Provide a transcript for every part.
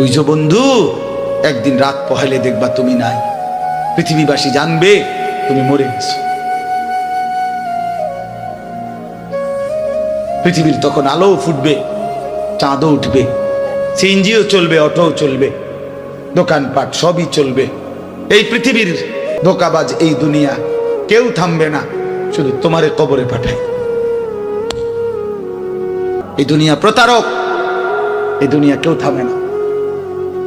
বুঝছ বন্ধু? একদিন রাত পহেলে দেখবা তুমি নাই। পৃথিবীবাসী জানবে তুমি মরে গেছো। পৃথিবীর তখন আলো ফুটবে, চাঁদও উঠবে, সিএনজিও চলবে, অটোও চলবে, দোকানপাট সবই চলবে। এই পৃথিবীর ধোকাবাজ এই দুনিয়া কেউ থামবে না, শুধু তোমারে কবরে পাঠায় এই দুনিয়া প্রতারক, এই দুনিয়া কেউ থামে না।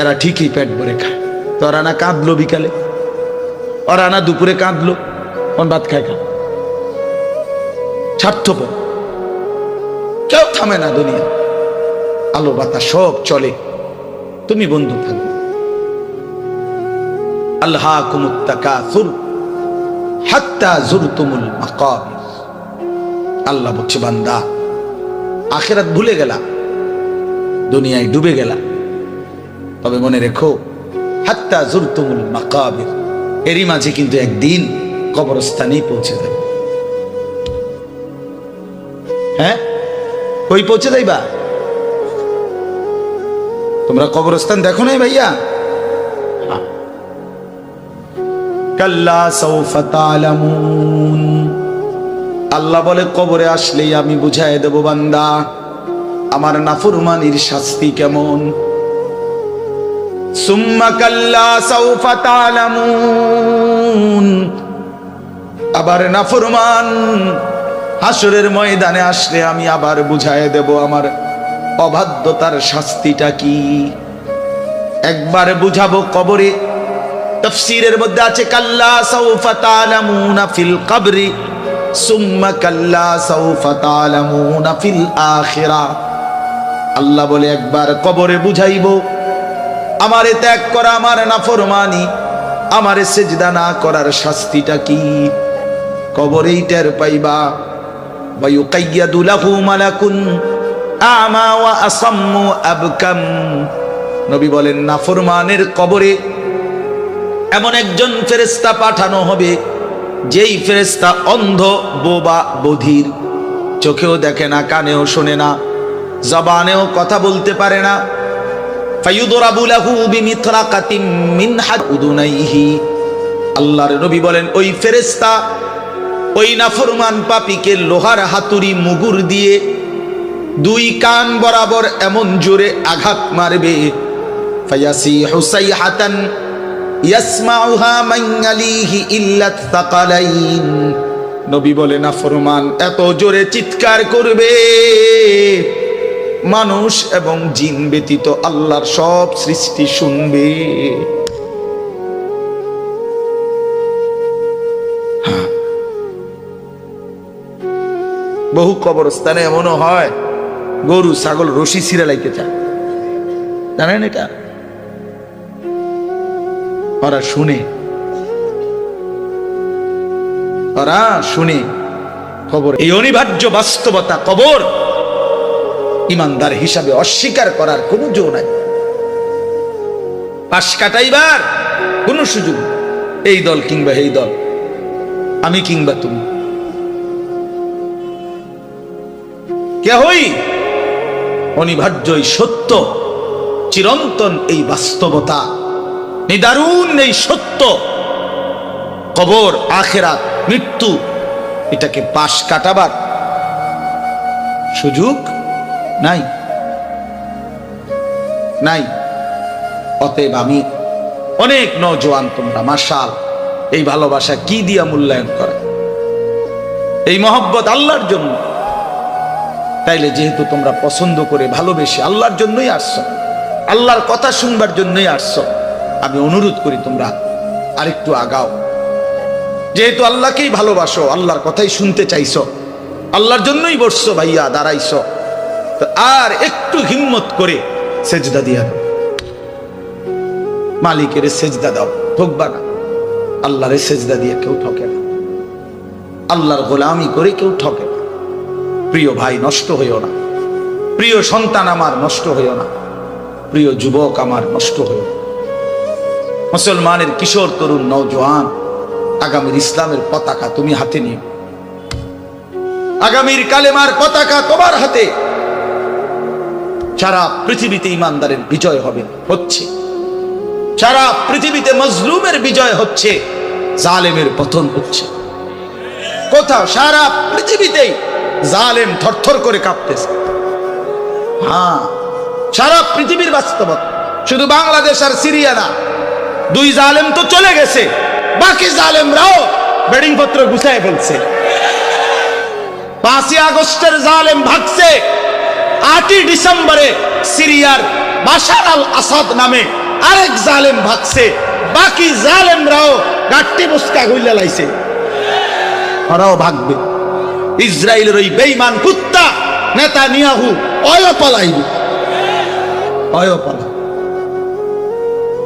এরা ঠিকই পেট ভরে খায়। তো ওরা না কাঁদলো বিকালে। ওরা না দুপুরে কাঁদলো কোন ভাত খায় খা স্বার্থপর কেউ থামে না দুনিয়া। আলো বাতা সব চলে। তুমি বন্ধু থাকবে আল্লাহ কুমুত্তাকাসুর হাত্তা জুরতুমুল মাকাবির। আল্লাহ বলছে, বান্দা, আখেরাত ভুলে গেলা। দুনিয়ায় ডুবে গেলা। তবে মনে রেখো হাত্তা জুরতুমুল মাকাবির এরই মাঝে কিন্তু একদিন কবরস্থানেই পৌঁছে যাবে। হ্যাঁ? কই পৌঁছে যাইবা? তোমরা কবরস্থান দেখো নাই ভাইয়া? কাল্লা সৌফা তালামুন। আল্লাহ বলে কবরে আসলেই আমি বুঝাই দেব বান্দা আমার নাফরমানির শাস্তি কেমন? সুম্মা কাল্লা তালামুন। আবার নাফরমান হাসরের ময়দানে আসলে আমি আবার বুঝাই দেব আমার অবাধ্যতার শাস্তিটা কি। একবার বুঝাবো কবরে, তফসিরের মধ্যে আছে কাল্লা সাউফা তালামুনা ফিল কবরি, সুম্মা কাল্লা সাউফা তালামুনা ফিল আখিরা। আল্লাহ বলে একবার কবরে বুঝাইব আমারে ত্যাগ করা, আমার নাফরমানি, আমারে সেজদা না করার শাস্তিটা কি? কবরেই টের পাইবা। নবী বলেন, নাফরমানের কবরে এমন একজন ফেরেস্তা পাঠানো হবে, যেই ফেরেস্তা অন্ধ, বোবা, বধির। চোখেও দেখে না, কানেও শোনে না, জবানেও কথা বলতে পারে না। ফায়ুদরাবু লাহু বিমিথরাকাতিম মিন হাদুনাইহি আল্লাহর নবী বলেন, ওই ফেরেস্তা ওই নাফরমান পাপীকে লোহার হাতুড়ি, মুগুর দিয়ে দুই কান বরাবর এমন জোরে আঘাত মারবে। ফায়াসি হুসাই হাতান ইয়াসমাউহা মাইয়ালিহি ইল্লাত তাকালাইন। নবী বলে না ফরমান এত জোরে চিৎকার করবে। মানুষ এবং জিন ব্যতীত আল্লাহর সব সৃষ্টি শুনবে। হ্যাঁ। বহু কবরস্থানে এমনও হয়, গরু, ছাগল, রশি ছিঁড়ে লাইতে চায়। জানেন এটা? ওরা শুনে। ওরা শুনে। খবর এই অনিবার্য বাস্তবতা কবর ইমানদার হিসাবে অস্বীকার করার কোনো জো নাই। পাশ কাটাইবার কোনো সুযোগ এই দল কিংবা এই দল, আমি কিংবা তুমি। কেহই অনিবার্য এই সত্য, চিরন্তন এই বাস্তবতা, নিদারুণ এই সত্য। কবর, আখেরাত, মৃত্যু, এটাকে পাশ কাটাবার সুযোগ নাই। নাই। অতএব আমি অনেক নজওয়ান তোমরা মাসাল এই ভালোবাসা কি দিয়া মূল্যায়ন করে? এই মহব্বত আল্লাহর জন্য। তাইলে যেহেতু তোমরা পছন্দ করে ভালোবেসে আল্লাহর জন্যই আসছো, আল্লাহর কথা শুনবার জন্যই আসছো, আমি অনুরোধ করি তোমরা আরেকটু আগাও। যেহেতু আল্লাহকেই ভালোবাসো, আল্লাহর কথাই শুনতে চাইছো, আল্লাহর জন্যই বসছো ভাইয়া, দাঁড়াইছো। আর একটু হিম্মত করে সেজদা দিয়া দাও। মালিকের সেজদা দাও, ঠকবা না। আল্লাহরে সেজদা দিয়ে কেউ ঠকে না। আল্লাহর গোলামি করে কেউ ঠকে না। প্রিয় ভাই, নষ্ট হইও না। প্রিয় সন্তান আমার, নষ্ট হইও না। প্রিয় যুবক আমার, নষ্ট হইও না। মুসলমানের কিশোর, তরুণ, নওজোয়ান, আগামীর ইসলামের পতাকা তুমি হাতে নিও। আগামীর কালেমার পতাকা তোমার হাতে। সারা পৃথিবীতে ইমানদারের বিজয় হবে, হচ্ছে। সারা পৃথিবীতে মজলুমের বিজয় হচ্ছে, জালেমের পতন হচ্ছে। কোথাও সারা পৃথিবীতেই জালেম থরথর করে কাঁপতেছে। হ্যাঁ সারা পৃথিবীর বাস্তবতা। শুধু বাংলাদেশ আর সিরিয়া না, দুই জালেম তো চলে গেছে, বাকি জালেমরাও বেডিং পত্র গুছায় ফেলছে। পাঁচই আগস্টের জালেম ভাগছে আটই ডিসেম্বরে সিরিয়ার বাশার আল আসাদ নামে আরেক জালেম ভাগছে। বাকি জালেমরাও গাট্টি বস্কা গইলা লাইছে। ওরাও ভাগবে। ইসরায়েলের ওই বেইমান কুত্তা নেতা নিয়াহু অয় পালাইবে। অয় পালা।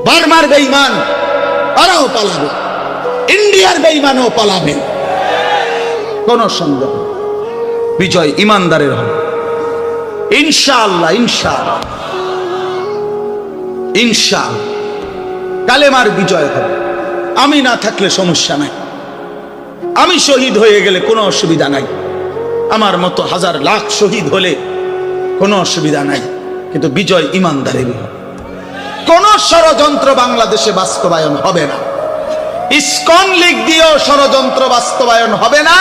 বার্মার বেইমান ওরাও পালাবে। ইন্ডিয়ার বেইমানও পালাবে। কোন সন্দেহ। বিজয় ইমানদারের হবে। ইনশাআল্লাহ ইনশাআল্লাহ। ইনশাআল্লাহ। কালেমার বিজয় হবে। আমি না থাকলে সমস্যা নাই। আমি শহীদ হয়ে গেলে কোনো অসুবিধা নাই। আমার মতো হাজার লাখ শহীদ হলে কোনো অসুবিধা নাই। কিন্তু বিজয় ইমানদারের কোন ষড়যন্ত্র বাংলাদেশে বাস্তবায়ন হবে না। ইসকন লীগ দিয়েও ষড়যন্ত্র বাস্তবায়ন হবে না।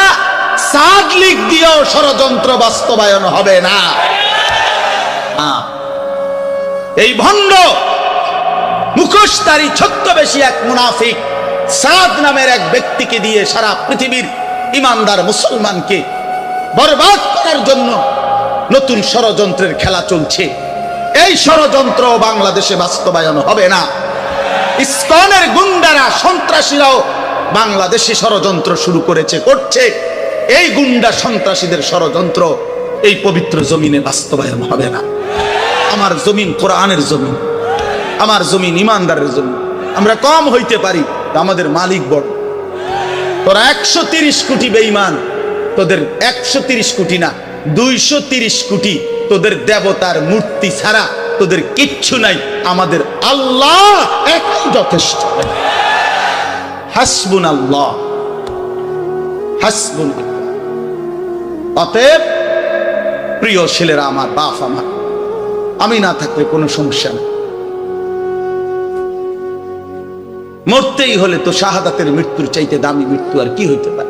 সাদ লীগ দিয়েও ষড়যন্ত্র বাস্তবায়ন হবে না। এই ভণ্ড মুখোশধারী ছদ্মবেশী এক মুনাফিক সাদ নামের এক ব্যক্তিকে দিয়ে সারা পৃথিবীর ইমানদার মুসলমানকে বরবাদ করার জন্য নতুন ষড়যন্ত্রের খেলা চলছে। এই ষড়যন্ত্র বাংলাদেশে বাস্তবায়ন হবে না। ইসকনের গুন্ডারা, সন্ত্রাসীরাও বাংলাদেশে ষড়যন্ত্র শুরু করেছে, করছে। এই গুন্ডা সন্ত্রাসীদের ষড়যন্ত্র এই পবিত্র জমিনে বাস্তবায়ন হবে না। আমার জমিন কোরআনের জমিন, আমার জমিন ইমানদারের জমিন। আমরা কম হইতে পারি আমাদের মালিক বড়। তোরা একশো তিরিশ কোটি বেইমান তোদের একশো তিরিশ কোটি না, দুইশো তিরিশ কোটি তোদের দেবতার মূর্তি ছাড়া তোদের কিচ্ছু নাই, আমাদের আল্লাহ একাই যথেষ্ট হাসবুন আল্লাহ হাসবুন। অতএব প্রিয় ছেলেরা, আমার বাপ, আমার আমি না থাকলে কোনো সমস্যা নেই। মরতেই হলে তো শাহাদাতের মৃত্যুর চাইতে দামি মৃত্যু আর কি হইতে পারে?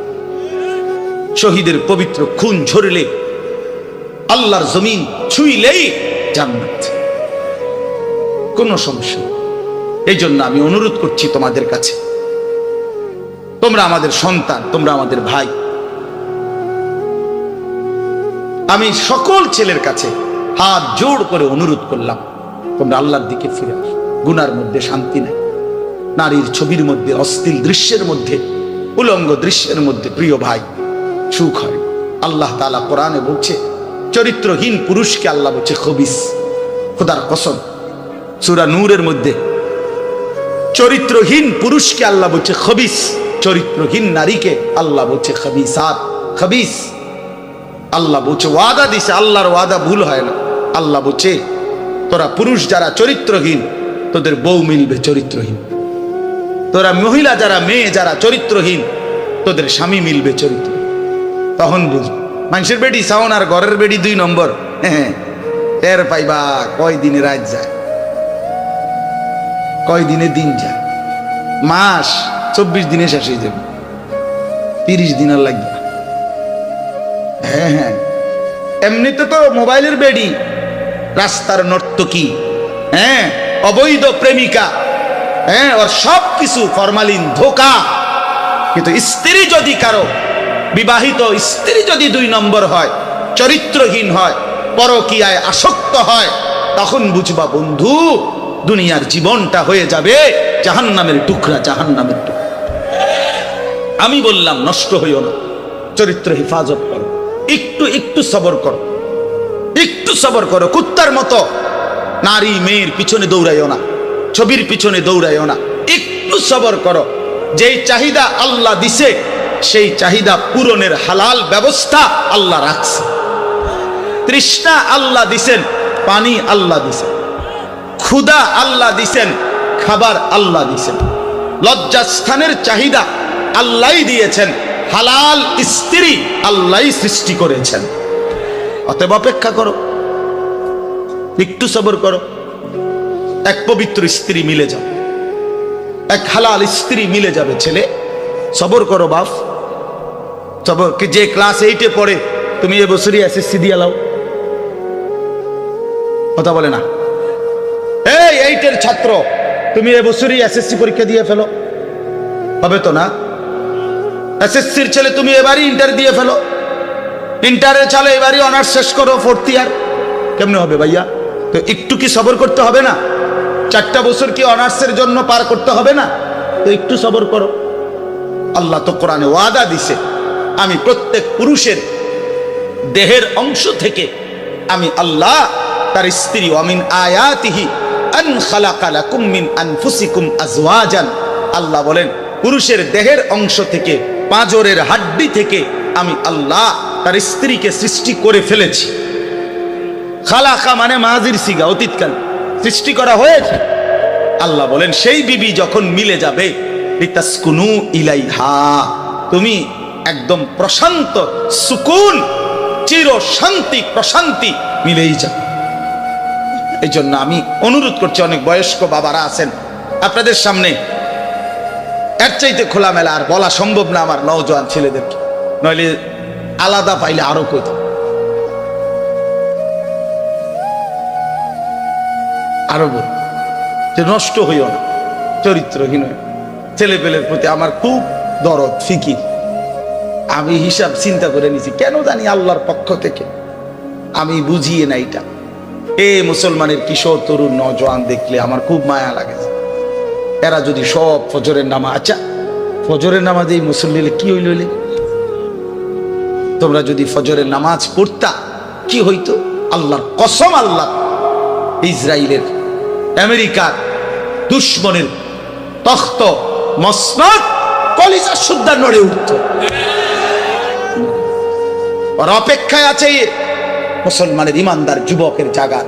শহীদের পবিত্র খুন ঝরলে আল্লাহর জমিন ছুইলেই জান্নাত। কোনো সমস্যা। এই জন্য আমি অনুরোধ করছি তোমাদের কাছে। তোমরা আমাদের সন্তান, তোমরা আমাদের ভাই। আমি সকল ছেলের কাছে হাত জোর করে অনুরোধ করলাম, তোমরা আল্লাহর দিকে ফিরে আসো। গুনার মধ্যে শান্তি নেই। নারীর ছবির মধ্যে অস্থির দৃশ্যের মধ্যে, উলঙ্গ দৃশ্যের মধ্যে প্রিয় ভাই, সুখ হয় আল্লাহ তালা কোরআনে বলছে, চরিত্রহীন পুরুষকে আল্লাহ বলছে খবিস, খোদার কসম। সুরা নূরের মধ্যে, চরিত্রহীন পুরুষকে আল্লাহ বলছে খবিস, চরিত্রহীন নারীকে আল্লাহ বলছে খবিস খবিসাত, খবিস। আল্লাহ বলছে ওয়াদা দিছে, আল্লাহর ওয়াদা ভুল হয় না। আল্লাহ বলছে তোরা পুরুষ যারা চরিত্রহীন, তোদের বউ মিলবে চরিত্রহীন। তোরা মহিলা যারা মেয়ে যারা চরিত্রহীন, তোদের স্বামী মিলবে চরিত্র। তখন বুঝ, মানুষের বেডি সাউন আর ঘরের বেডি দুই নম্বর। হ্যাঁ টের পাইবা কয় দিনে রাত যায়। কয় দিনে দিন যায়। মাস চব্বিশ দিনে শেষ হয়ে যাবে। তিরিশ দিন আর লাগবে হ্যাঁ হ্যাঁ। এমনিতে তো মোবাইলের বেডি রাস্তার নর্তকী হ্যাঁ অবৈধ প্রেমিকা। হ্যাঁ ওর সব কিছু ফরমালিন, ধোকা। কিন্তু স্ত্রী যদি কারও, বিবাহিত স্ত্রী যদি দুই নম্বর হয়, চরিত্রহীন হয়, পরকীয়ায় আসক্ত হয়, তখন বুঝবা বন্ধু, দুনিয়ার জীবনটা হয়ে যাবে জাহান্নামের টুকরা জাহান্নামের টুকরা। আমি বললাম, নষ্ট হইও না। চরিত্র হেফাজত করো। একটু একটু সবর করো। একটু সবর করো, কুত্তার মতো। নারী, মেয়ের পিছনে দৌড়াইও না, ছবির পিছনে দৌড়াইও না। একটু সবর করো। যেই চাহিদা আল্লাহ দিছে, সেই চাহিদা পূরণের হালাল ব্যবস্থা আল্লাহ রাখছে। তৃষ্ণা আল্লাহ দিছেন, পানি আল্লাহ দিছেন। ক্ষুদা আল্লাহ দিছেন, খাবার আল্লাহ দিছেন। লজ্জাস্থানের চাহিদা আল্লাহই দিয়েছেন, হালাল স্ত্রী আল্লাহই সৃষ্টি করেছেন। অতএব অপেক্ষা করো। একটু সবর করো। এক পবিত্র স্ত্রী মিলে যাবে এক হালাল স্ত্রী মিলে যাবে ছেলে। সবর করো বাপ। সবর কি যে ক্লাস এইটে পড়ে, তুমি এ বছরই এসএসসি দিয়ে লাও। কথা বলে না। এই এইটের ছাত্র, তুমি এ এবছরই এসএসসি পরীক্ষা দিয়ে ফেলো। হবে তো না? এসএসসির ছেলে তুমি এবারই ইন্টার দিয়ে ফেলো। ইন্টারের চালে এবারই অনার্স শেষ করো ফোর্থ ইয়ার কেমনে হবে ভাইয়া? তো একটু কি সবর করতে হবে না? চারটা বছর কি অনার্সের জন্য পার করতে হবে না? তো একটু সবর করো। আল্লাহ তো কোরআনে ওয়াদা দিছে, আমি প্রত্যেক পুরুষের দেহের অংশ থেকে আমি আল্লাহ তার স্ত্রী, অমিন আয়াতিহি, আন আজওয়াজান। আল্লাহ বলেন, পুরুষের দেহের অংশ থেকে, পাঁজরের হাড্ডি থেকে আমি আল্লাহ তার স্ত্রীকে সৃষ্টি করে ফেলেছি। খালাকা মানে মাজির সিগা, অতীতকাল। সৃষ্টি করা হয়েছে। আল্লাহ বলেন, সেই বিবি যখন মিলে যাবে তুমি একদম প্রশান্ত, সুকুন, চির শান্তি, প্রশান্তি মিলেই যাবে। এই জন্য আমি অনুরোধ করছি, অনেক বয়স্ক বাবারা আছেন, আপনাদের সামনে। এর চাইতে খোলামেলা আর বলা সম্ভব না আমার নওজোয়ান ছেলেদেরকে। নইলে আলাদা পাইলে আরও কইতাম। আরও বল। যে নষ্ট হইও না, চরিত্রহীন। ছেলেপেলের প্রতি আমার খুব দরদ, ফিকির। আমি হিসাব চিন্তা করে নিছি, কেন জানি আল্লাহর পক্ষ থেকে? আমি বুঝিয়ে না এটা। এ মুসলমানের কিশোর, তরুণ, নজওয়ান দেখলে আমার খুব মায়া লাগে। এরা যদি সব ফজরের নামা আচ্ছা ফজরের নামাজে এই মুসল্লিলে কি হইলে তোমরা যদি ফজরের নামাজ পড়তা, কি হইতো? আল্লাহর কসম আল্লাহ ইসরায়েলের আমেরিকার দুশ্মনের তখ্ত মসনদ কলিজা সুদ্ধা নড়ে উঠত। ওর অপেক্ষায় আছে মুসলমানের ইমানদার যুবকের জাগার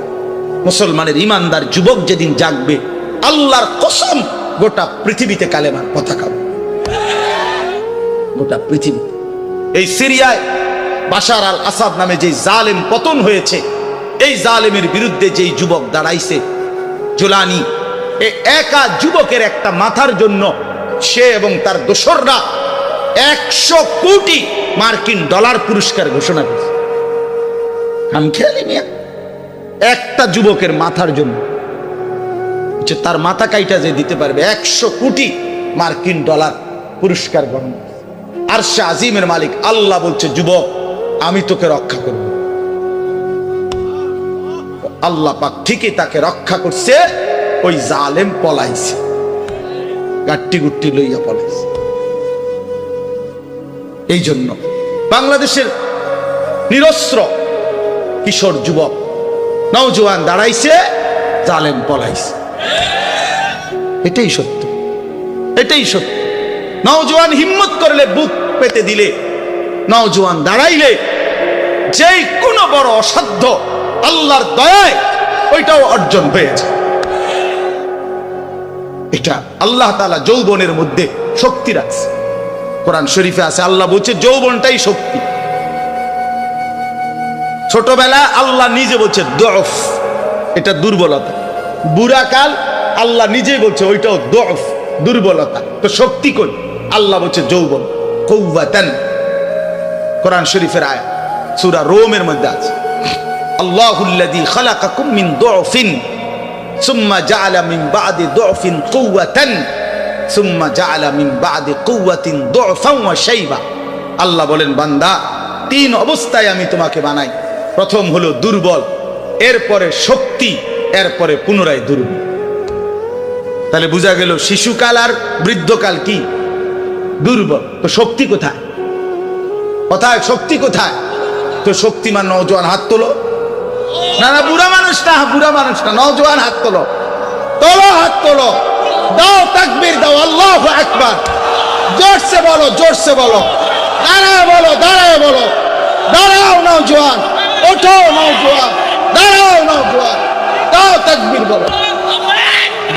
মুসলমানের ইমানদার যুবক যেদিন জাগবে, আল্লাহর কসম গোটা পৃথিবীতে কালেমার পতাকা। গোটা পৃথিবী এই সিরিয়ায় বাশার আল আসাদ নামে যে জালেম পতন হয়েছে, এই জালেমের বিরুদ্ধে যেই যুবক দাঁড়াইছে জোলানি। এ একা যুবকের একটা মাথার জন্য সে এবং তার দোসররা একশো কোটি মার্কিন ডলার পুরস্কার ঘোষণা করেছে। আমি খেয়ালি মিয়া, একটা যুবকের মাথার জন্য। যে তার মাথা কাইটা যে দিতে পারবে, একশো কোটি মার্কিন ডলার পুরস্কার গ্রহণ আর সে আজিমের মালিক, আল্লাহ বলছে, যুবক, আমি তোকে রক্ষা করব। আল্লাহ পাক ঠিকই তাকে রক্ষা করছে, ওই জালেম পলাইছে। গাট্টি গুট্টি লইয়া পলাইছে। এই জন্য বাংলাদেশের নিরস্ত্র কিশোর যুবক নওজোয়ান দাঁড়াইছে, জালেম পলাইছে। এটাই সত্য। এটাই সত্য। নওজোয়ান হিম্মত করলে বুক পেতে দিলে, নওজোয়ান দাঁড়াইলে যেই কোনো বড় অসাধ্য আল্লাহর দয়ায় ওইটাও অর্জন হয়েছে। এটা আল্লাহ তাআলা যৌবনের মধ্যে শক্তি রাখছে। কোরআন শরীফে আছে, আল্লাহ বলছে, যৌবনটাই শক্তি। ছোটবেলা আল্লাহ নিজে বলছে দফ এটা দুর্বলতা। বুড়াকাল আল্লাহ নিজেই বলছে, ওইটাও দফ দুর্বলতা। তো শক্তি কই? আল্লাহ বলছে, যৌবন। কৌবাতান কোরআন শরীফের আয়া সূরা রোমের মধ্যে আছে। আল্লাহুল্লাযী খালাকাকুম মিন দুফিন সুম্মা জাআলা মিন বাদি দুফিন কুওয়াতান, সুম্মা জাআলা মিন বাদি কুওয়াতিন দুফান ওয়া শাইবা। আল্লাহ বলেন, বান্দা, তিন অবস্থায় আমি তোমাকে বানাই। প্রথম হলো দুর্বল, এরপরে শক্তি, এরপরে পুনরায় দুর্বল। তাহলে বোঝা গেল, শিশুকাল আর বৃদ্ধকাল কি? দুর্বল। তো শক্তি কোথায়? কোথায় শক্তি কোথায়? তো শক্তিমান নওজোয়ান হাত তোলো। না না, বুড়া মানুষ না, বুড়া মানুষ না। নওজোয়ান হাত তোলো। তোলো হাত তোলো। দাও তাকবীর, দাও আল্লাহু আকবার। জোরসে বলো জোরসে বলো। দাঁড়ায় বলো দাঁড়ায় বলো। দাঁড়াও নওজোয়ান, ওঠো নওজোয়ান, দাঁড়াও নওজোয়ান। দাও তাকবীর বলো।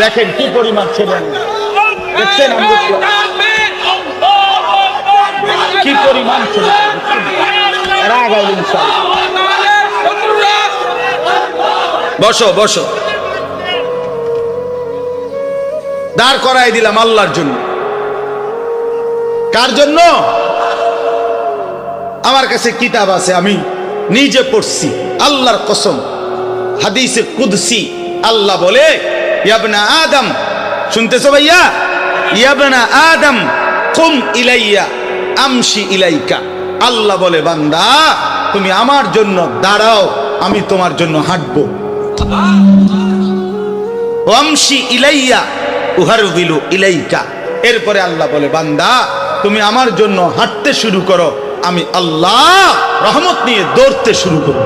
দেখেন কি পরিমাণ ছেলে দেখছেন কি পরিমাণ ছেলে এরা আগাইল ইনশাআল্লাহ। বসো বসো। দাঁড় করাই দিলাম আল্লাহর জন্য। কার জন্য? আমার কাছে কিতাব আছে, আমি নিজে পড়ছি, আল্লাহর কসম। হাদিসে কুদসি, আল্লাহ বলে, ইয়াবনা আদম, শুনতেছো ভাইয়া? ইয়াবনা আদম, কুম ইলাইয়া, আমশি ইলাইকা। আল্লাহ বলে, বান্দা, তুমি আমার জন্য দাঁড়াও, আমি তোমার জন্য হাঁটবো। ইলাইয়া ইলাইকা। এরপরে আল্লাহ বলে, বান্দা, তুমি আমার জন্য হাঁটতে শুরু করো, আমি আল্লাহ রহমত নিয়ে দৌড়তে শুরু করো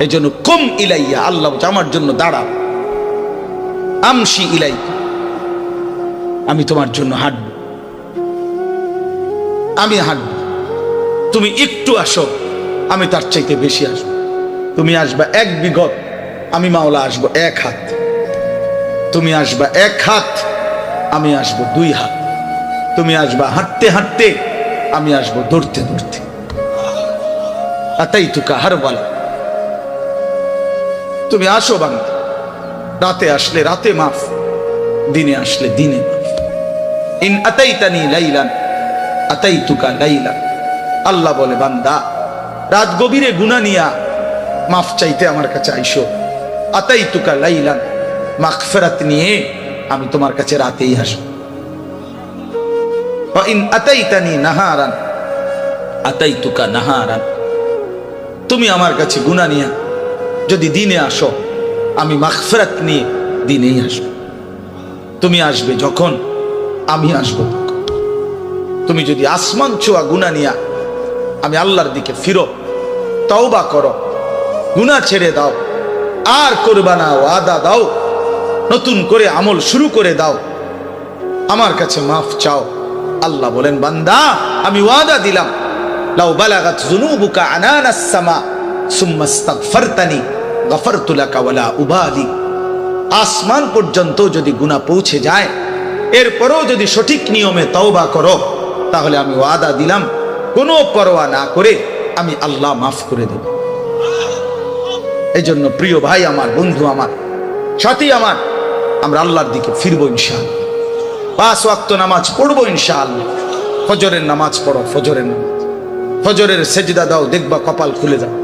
এই জন্য কুম ইলাইয়া, আল্লাহ আমার জন্য দাঁড়াও। আমশি ইলাইকা, আমি তোমার জন্য হাঁটব। আমি হাঁটব। তুমি একটু আসো, আমি তার চাইতে বেশি আসব। তুমি আসবা এক বিগত, আমি মাওলা আসব এক হাত। তুমি আসবা এক হাত, আমি আসব দুই হাত। তুমি আসবা হাঁটতে হাঁটতে, আমি আসব দৌড়তে দৌড়তে। আতাই তুকা হার বলা তুমি আসো বাংলা রাতে আসলে রাতে মাফ, দিনে আসলে দিনে মাফ। ইন আতাইতানি লাইলান আতাই তুকা লাইলান আল্লাহ বলে, বান্দা, রাত গভীরে গুনা নিয়া মাফ চাইতে আমার কাছে আইসো। আতাই তুকা লাইলান, মাগফিরাত নিয়ে আমি তোমার কাছে রাতেই আসব। আতাই তুকা তুমি আমার কাছে গুনা নিয়া, যদি দিনে আসো, আমি মাগফিরাত নিয়ে দিনেই আসব। তুমি আসবে যখন আমি আসব। তুমি যদি আসমান ছোঁয়া গুনা নিয়া, আমি আল্লাহর দিকে ফিরো, তওবা করো। গুনাহ ছেড়ে দাও। আর করবা না, ওয়াদা দাও। নতুন করে আমল শুরু করে দাও। আমার কাছে মাফ চাও। আল্লাহ বলেন, বান্দা, আমি ওয়াদা দিলাম। লাউ বালাগাত যুনুবুকা আনানাস সামা, সুম্মা ইস্তাগফারতানি, গফারতু লাকা ওয়ালা উবালি। আসমান পর্যন্ত যদি গুনাহ পৌঁছে যায়, এরপরও যদি সঠিক নিয়মে তওবা করো, তাহলে আমি ওয়াদা দিলাম। কোনো পরোয়া না করে আমি আল্লাহ মাফ করে দেব। এই জন্য প্রিয় ভাই আমার, বন্ধু আমার, সাথী আমার, আমরা আল্লাহর দিকে ফিরবো ইনশাআল্লাহ। পাঁচ ওয়াক্ত নামাজ পড়ব ইনশাআল্লাহ। ফজরের নামাজ পড়ো, ফজরের নামাজ। ফজরের সেজদা দাও, দেখবা কপাল খুলে দাও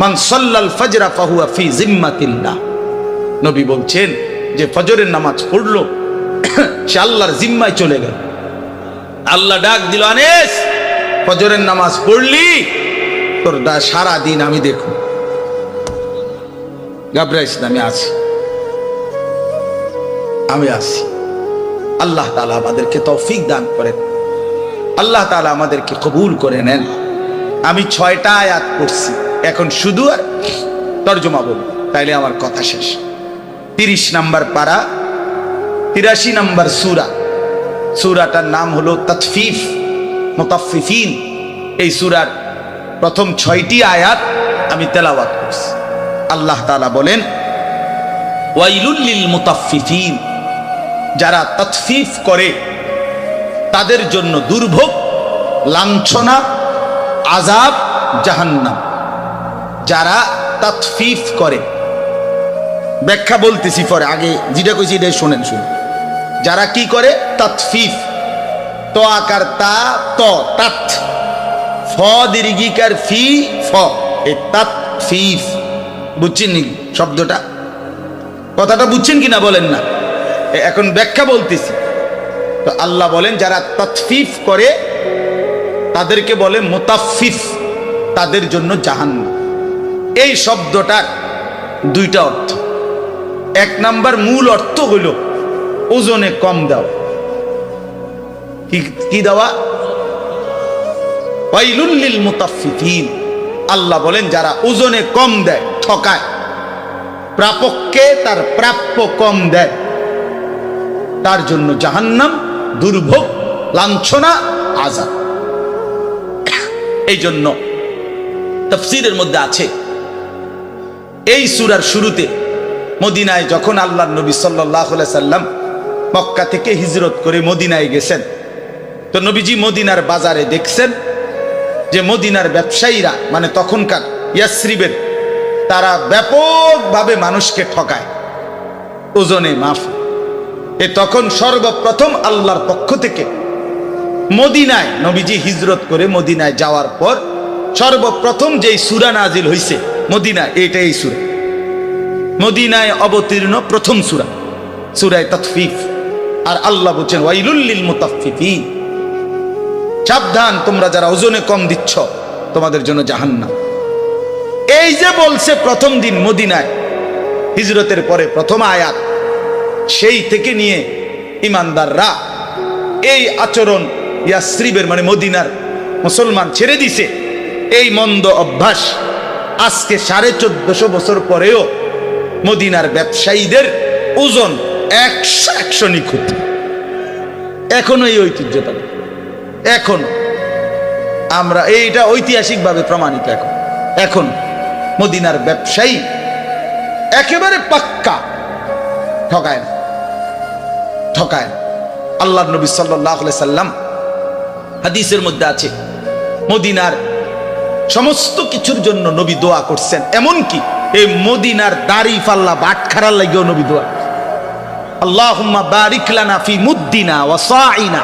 মান সাল্লাল ফজরা ফাহুয়া ফি জিম্মাতিল্লাহ। নবী বলছেন যে ফজরের নামাজ পড়ল, সে আল্লাহর জিম্মায় চলে গেল। আল্লাহ ডাক দিল, আনেস, ফজরের নামাজ পড়লি? তোর সারা দিন আমি দেখো গাবরাইস না আমি আছি। আমি আছি। আল্লাহ তালা আমাদেরকে তৌফিক দান করেন। আল্লাহ তালা আমাদেরকে কবুল করে নেন। আমি ছয়টা আয়াত করছি এখন শুধু আর তর্জমা বলব। তাইলে আমার কথা শেষ। তিরিশ নাম্বার পাড়া তিরাশি নাম্বার সুরা। সুরাটার নাম হলো তৎফিফ মোতাফিফিন এই সুরার প্রথম ছয়টি আয়াত আমি তেলাওয়াত করছি। আল্লাহ তালা বলেন ওয়াইলুল্লিল মুতাফিফিন যারা তৎফিফ করে তাদের জন্য দুর্ভোগ লাঞ্ছনা আজাব জাহান্নাম। যারা তৎফিফ করে ব্যাখ্যা বলতেছি পরে আগে যেটা কইছি এটা শোনেন শুনুন। যারা কি করে? তৎফিফ। তো আকার তা ত তাত ফ দীর্ঘিকার ফি ফ। এ তাত ফিফ বুঝছেন নি শব্দটা? কথাটা বুঝছেন কিনা বলেন না। এখন ব্যাখ্যা বলতেছি। তো আল্লাহ বলেন, যারা তৎফিফ করে, তাদেরকে বলে মোতাফিফ তাদের জন্য জাহান্ন এই শব্দটার দুইটা অর্থ। এক নাম্বার মূল অর্থ হইল ওজনে কম দাও কি কি দেওয়া? ওয়াইলুল্লিল মুতাফফিফিন। আল্লাহ বলেন, যারা ওজনে কম দেয় ঠকায়। প্রাপককে তার প্রাপ্য কম দেয়। তার জন্য জাহান্নাম দুর্ভোগ, লাঞ্ছনা আজাদ এই জন্য তফসিরের মধ্যে আছে, এই সুরার শুরুতে মদিনায় যখন আল্লাহ নবী সাল্লাহ সাল্লাম মক্কা থেকে হিজরত করে মদিনায় গেছেন, তো নবীজি মদিনার বাজারে দেখছেন যে মদিনার ব্যবসায়ীরা মানে তখনকার ইয়াসরিবের তারা ব্যাপকভাবে মানুষকে ঠকায়। ওজনে মাফ। এ তখন সর্বপ্রথম আল্লাহর পক্ষ থেকে মদিনায় নবীজি হিজরত করে মদিনায় যাওয়ার পর সর্বপ্রথম যেই সুরা নাজিল হইছে মদিনায় এইটা এই সুরা। মদিনায় অবতীর্ণ প্রথম সুরা, সুরায় তৎফিফ আর আল্লাহ বলছেন ওয়াইলুল্লিল মুতাফফিফিন। সাবধান, তোমরা যারা ওজনে কম দিচ্ছ, তোমাদের জন্য জাহান্নাম। এই যে বলছে প্রথম দিন মদিনায়, হিজরতের পরে প্রথম আয়াত, সেই থেকে নিয়ে ইমানদাররা এই আচরণ ইয়াসরিবের মানে মদিনার মুসলমান ছেড়ে দিছে। এই মন্দ অভ্যাস আজকে সাড়ে চোদ্দশো বছর পরেও মদিনার ব্যবসায়ীদের ওজন একশো একশো নিখুঁত। এখনও এই ঐতিহ্যটা এখন। আমরা এইটা ঐতিহাসিকভাবে প্রমাণিত এখন। এখন মদিনার ব্যবসায়ী। একেবারে পাক্কা। ঠকায় না। ঠকায় আল্লাহ নবী সাল্লাহ সাল্লাম হাদিসের মধ্যে আছে, মদিনার সমস্ত কিছুর জন্য নবী দোয়া করছেন। এমনকি এই মদিনার দাড়ি ফাল্লা বাটখারার লাগেও নবী দোয়া মুদ্দিনা ওয়া সাইনা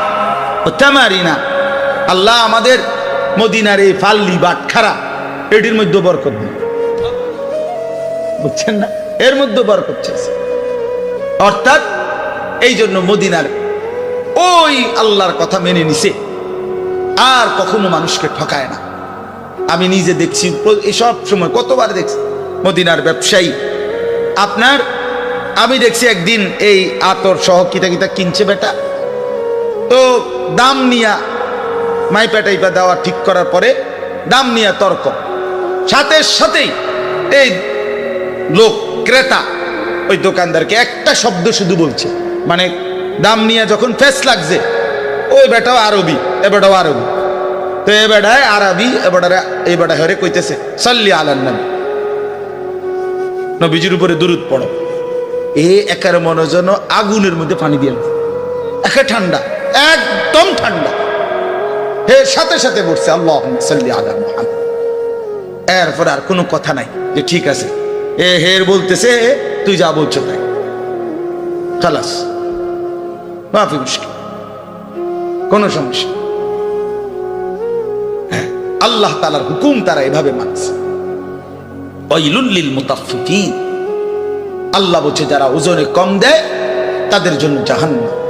তামারিনা। আল্লাহ আমাদের মদিনার এই ফাল্লি বাটখারা এটির মধ্যে বরকত দিন বুঝছেন না, এর মধ্যে বরকত চাইছে। অর্থাৎ এই জন্য মদিনার ওই আল্লাহর কথা মেনে নিছে, আর কখনো মানুষকে ঠকায় না। আমি নিজে দেখছি এসব সময় কতবার দেখছি, মদিনার ব্যবসায়ী, আপনার, আমি দেখছি একদিন এই আতর সহ কিতা কিতা কিনছে বেটা। তো দাম নিয়া মাইপা টাইপা দেওয়া ঠিক করার পরে দাম নিয়া তর্ক। সাথে সাথেই এই লোক, ক্রেতা। ওই দোকানদারকে একটা শব্দ শুধু বলছে। মানে দাম নিয়ে যখন ফেস লাগছে ওই বেটাও আরবি, এ বেটাও আরবি। তো এ বেটায় আরবি, এ বেটারে এই বেটা হরে কইতেছে, সাল্লি আলান নবী। নবীজির উপরে দূরত পড়ো। এ একার মনোজন আগুনের মধ্যে পানি দিয়ে একে ঠান্ডা, একদম ঠান্ডা। হে, সাথে সাথে বলছে আল্লাহ সাল্লি আলা এরপর আর কোনো কথা নাই যে ঠিক আছে। এ হের বলতেছে তুই যা বলছো তাই। খালাস। মাফি মুশকিল। কোনো সমস্যা হ্যাঁ, আল্লাহ তালার হুকুম তারা এভাবে মানছে। আল্লাহ বলছে যারা ওজনে কম দেয় তাদের জন্য জাহান্নাম।